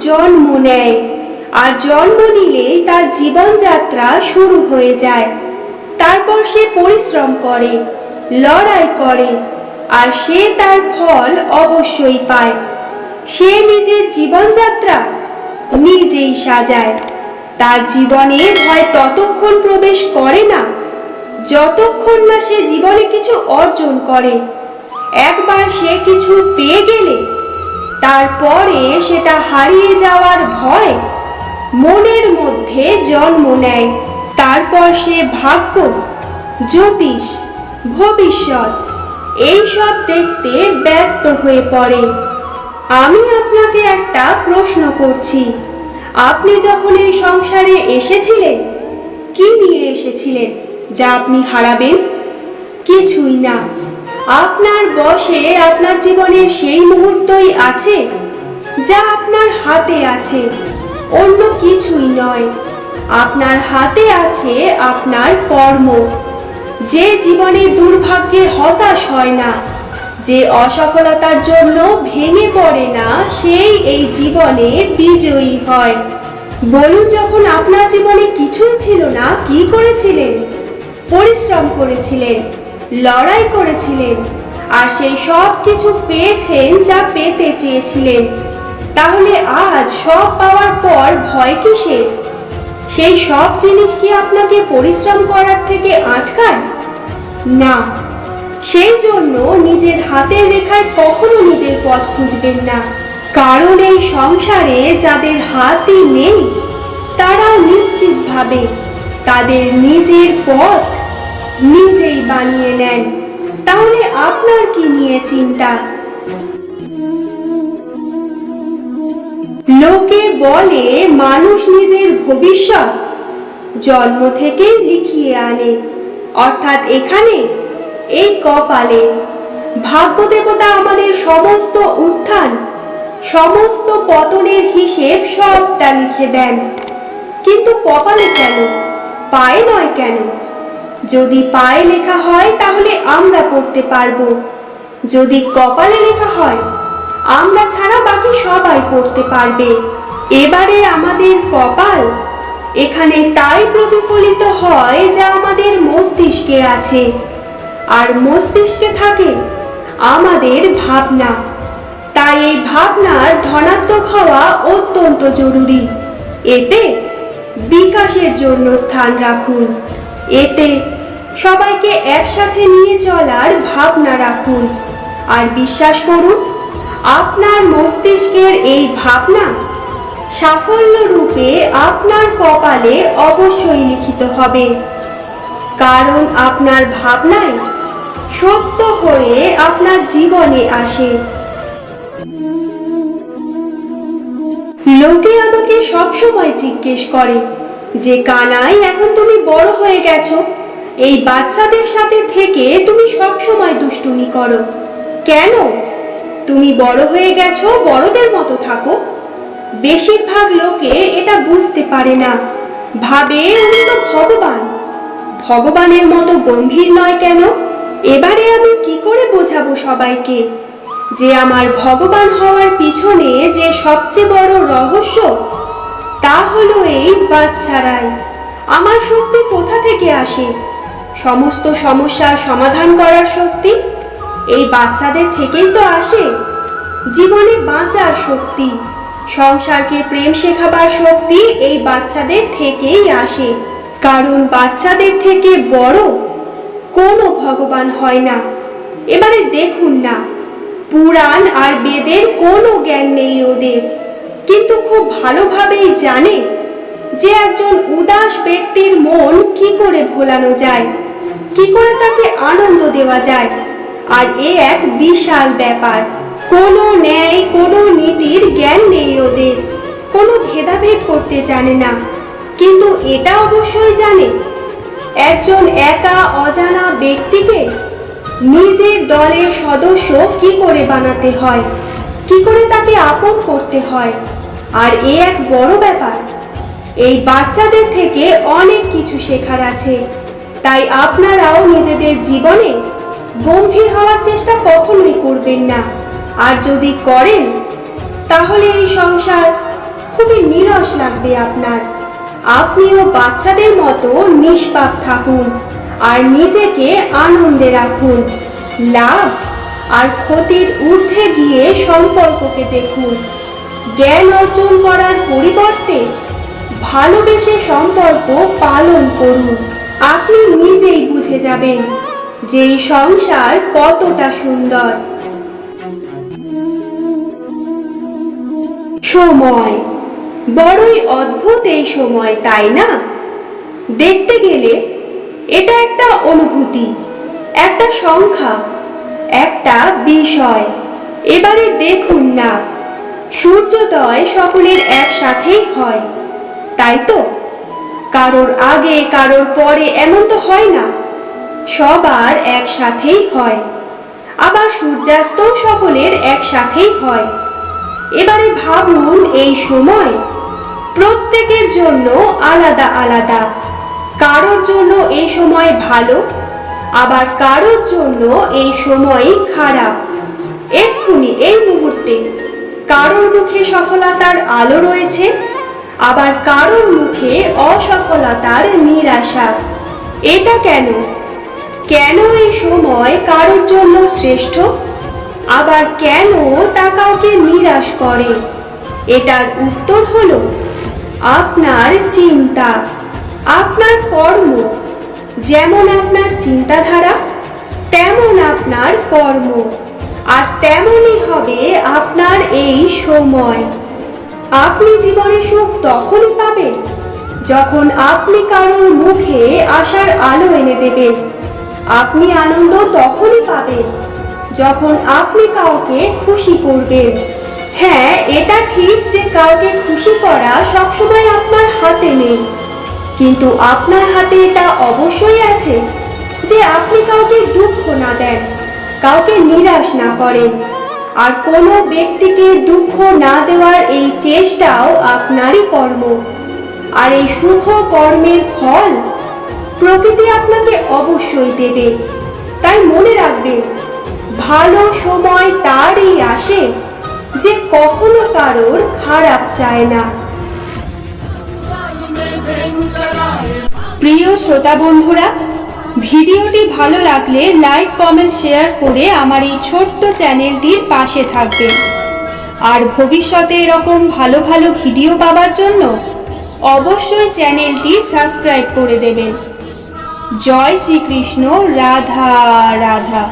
জন্ম নেয়। আর জন্ম নিলেই তার জীবনযাত্রা শুরু হয়ে যায়। তারপর সে পরিশ্রম করে, লড়াই করে, আর সে তার ফল অবশ্যই পায়। সে নিজের জীবনযাত্রা নিজেই সাজায়। তার জীবনে ভয় ততক্ষণ প্রবেশ করে না, যতক্ষণ না সে জীবনে কিছু অর্জন করে। একবার সে কিছু পেয়ে গেলে তারপরে সেটা হারিয়ে যাওয়ার ভয় মনের মধ্যে জন্ম নেয়। তারপর সে ভাগ্য, জ্যোতিষ, ভবিষ্যৎ, এইসব দেখতে ব্যস্ত হয়ে পড়ে। আমি আপনাকে একটা প্রশ্ন করছি। আপনি যখন এই সংসারে এসেছিলেন, কি নিয়ে এসেছিলেন, যা আপনি হারাবেন? কিছুই না। আপনার বসে আপনার জীবনের সেই মুহূর্তই আছে যা আপনার হাতে আছে। অন্য কিছুই নয়। আপনার হাতে আছে আপনার কর্ম। যে জীবনে দুর্ভাগ্যে হতাশ হয় না, যে অসফলতার জন্য ভেঙে পড়ে না, সেই এই জীবনে বিজয়ী হয়। বলুন, যখন আপনার জীবনে কিছুই ছিল না, কি করেছিলেন? পরিশ্রম করেছিলেন। লড়াই করেছিলেন আর সেই সব কিছু পেয়েছেন যা পেতে চেয়েছিলেন। তাহলে আজ সব পাওয়ার পর ভয় কিসের সেই সব জিনিস কি আপনাকে পরিশ্রম করার থেকে আটকায়? না, সেই জন্য নিজের হাতের রেখায় কখনো নিজের পথ খুঁজবেন না। কারণ এই সংসারে যাদের হাতই নেই তারা নিশ্চিতভাবে তাদের নিজের পথ নিজেই বানিয়ে নেন। তাহলে আপনার কি নিয়ে চিন্তা? লোকে বলে, মানুষ নিজের ভবিষ্যৎ জন্ম থেকেই লিখিয়ে আনে। অর্থাৎ এখানে এই কপালে ভাগ্য দেবতা আমাদের সমস্ত উত্থান, সমস্ত পতনের হিসেব সবটা লিখে দেন। কিন্তু কপালে কেন? পায়ে নয় কেন? যদি পায়ে লেখা হয়, তাহলে আমরা পড়তে পারব। যদি কপালে লেখা হয়, আমরা ছাড়া বাকি সবাই পড়তে পারবে। এবারে আমাদের কপাল, এখানে তাই প্রতিফলিত হয় যা আমাদের মস্তিষ্কে আছে। আর মস্তিষ্কে থাকে আমাদের ভাবনা। তাই এই ভাবনার ধনাত্মক হওয়া অত্যন্ত জরুরি। এতে বিকাশের জন্য স্থান রাখুন। এতে সবাইকে একসাথে নিয়ে চলার ভাবনা রাখুন। আর বিশ্বাস করুন, আপনার মস্তিষ্কের এই ভাবনা সাফল্য রূপে আপনার কপালে অবশ্যই লিখিত হবে। কারণ আপনার ভাবনায় সত্য হয়ে আপনার জীবনে আসে। লোকে আমাকে সব সময় জিজ্ঞেস করে, যে কানাই, এখন তুমি বড় হয়ে গেছো? এই বাচ্চাদের সাথে থেকে তুমি সব সময় দুষ্টুমি করো। কেন? তুমি বড় হয়ে গেছো, বড়দের মতো থাকো। বেশিরভাগ লোকে এটা বুঝতে পারে না। ভাবে উনি তো ভগবান। ভগবানের মতো গম্ভীর নয় কেন? এবারে আমি কি করে বোঝাবো সবাইকে? যে আমার ভগবান হওয়ার পিছনে যে সবচেয়ে বড় রহস্য, তা হলো এই বাচ্চারাই। আমার শক্তি কোথা থেকে আসে? সমস্ত সমস্যার সমাধান করার শক্তি এই বাচ্চাদের থেকেই তো আসে। জীবনে বাঁচার শক্তি, সংসারকে প্রেম শেখাবার শক্তি এই বাচ্চাদের থেকেই আসে। কারণ বাচ্চাদের থেকে বড় কোনো ভগবান হয় না। এবারে দেখুন না, পুরাণ আর বেদের কোনো জ্ঞান নেই ওদের। কিন্তু খুব ভালোভাবেই জানে যে একজন উদাস ব্যক্তির মন কি করে ভোলানো যায়। কি করে তাকে আনন্দ দেওয়া যায়? আর এ এক বিশাল ব্যাপার। কোনো ন্যায়, কোনো নীতির জ্ঞান নেই ওদের। কোনো ভেদাভেদ করতে জানে না। কিন্তু এটা অবশ্যই জানে। একজন একা, অজানা ব্যক্তিকে নিজের দলের সদস্য কি করে বানাতে হয়? কি করে তাকে আপন করতে হয়? আর এ এক বড় ব্যাপার। এই বাচ্চাদের থেকে অনেক কিছু শেখার আছে। তাই আপনারাও নিজেদের জীবনে গম্ভীর হওয়ার চেষ্টা কখনোই করবেন না। আর যদি করেন, তাহলে এই সংসার খুবই নিরস লাগবে আপনার। আপনিও বাচ্চাদের মতো নিষ্পাপ থাকুন আর নিজেকে আনন্দে রাখুন। লাভ আর ক্ষতির ঊর্ধ্বে গিয়ে সম্পর্ককে দেখুন। জ্ঞান অর্জন করার পরিবর্তে ভালোবেসে সম্পর্ক পালন করুন। আপনি নিজেই বুঝে যাবেন যে এই সংসার কতটা সুন্দর। সময়। বড়ই অদ্ভুত এই সময়, তাই না? দেখতে গেলে এটা একটা অনুভূতি, একটা সংখ্যা, একটা বিষয়। এবারে দেখুন না, সূর্যোদয় সকলের একসাথেই হয়, তাই তো? কারোর আগে, কারোর পরে এমন তো হয় না। সবার একসাথেই হয়। আবার সূর্যাস্ত সকলের একসাথেই হয়। এবারে ভাবুন এই সময়, প্রত্যেকের জন্য আলাদা আলাদা। কারোর জন্য এই সময় ভালো, আবার কারোর জন্য এই সময় খারাপ। এক্ষুনি এই মুহূর্তে কারোর মুখে সফলতার আলো রয়েছে আবার কারোর মুখে অসফলতার নিরাশা? এটা কেন? কেন এই সময় কারোর জন্য শ্রেষ্ঠ? আবার কেন তা কাউকে নিরাশ করে? এটার উত্তর হলো আপনার চিন্তা, আপনার কর্ম। যেমন আপনার চিন্তাধারা, তেমন আপনার কর্ম। আর তেমনই হবে আপনার এই সময়। আপনি জীবনে সুখ তখনই পাবেন যখন আপনি কারোর মুখে আশার আলো এনে দেবেন আপনি আনন্দ তখনই পাবেন যখন আপনি কাউকে খুশি করবেন। হ্যাঁ এটা ঠিক যে কাউকে খুশি করা সবসময় আপনার হাতে নেই। কিন্তু আপনার হাতে এটা অবশ্যই আছে যে আপনি কাউকে দুঃখ না দেন, কাউকে নিরাশ না করেন। আর কোনো ব্যক্তিকে দুঃখ না দেওয়ার এই চেষ্টাও আপনারই কর্ম। আর এই শুভ কর্মের ফল প্রকৃতি আপনাকে অবশ্যই দেবে। তাই মনে রাখবেন, ভালো সময় তারই আসে যে কখনো কারোর খারাপ চায় না। প্রিয় শ্রোতা বন্ধুরা ভিডিওটি ভালো লাগলে লাইক, কমেন্ট, শেয়ার করে আমার এই ছোট্ট চ্যানেলটির পাশে থাকবেন। আর ভবিষ্যতে এরকম ভালো ভালো ভিডিও পাওয়ার জন্য অবশ্যই চ্যানেলটি সাবস্ক্রাইব করে দেবেন। জয় শ্রীকৃষ্ণ, রাধা রাধা।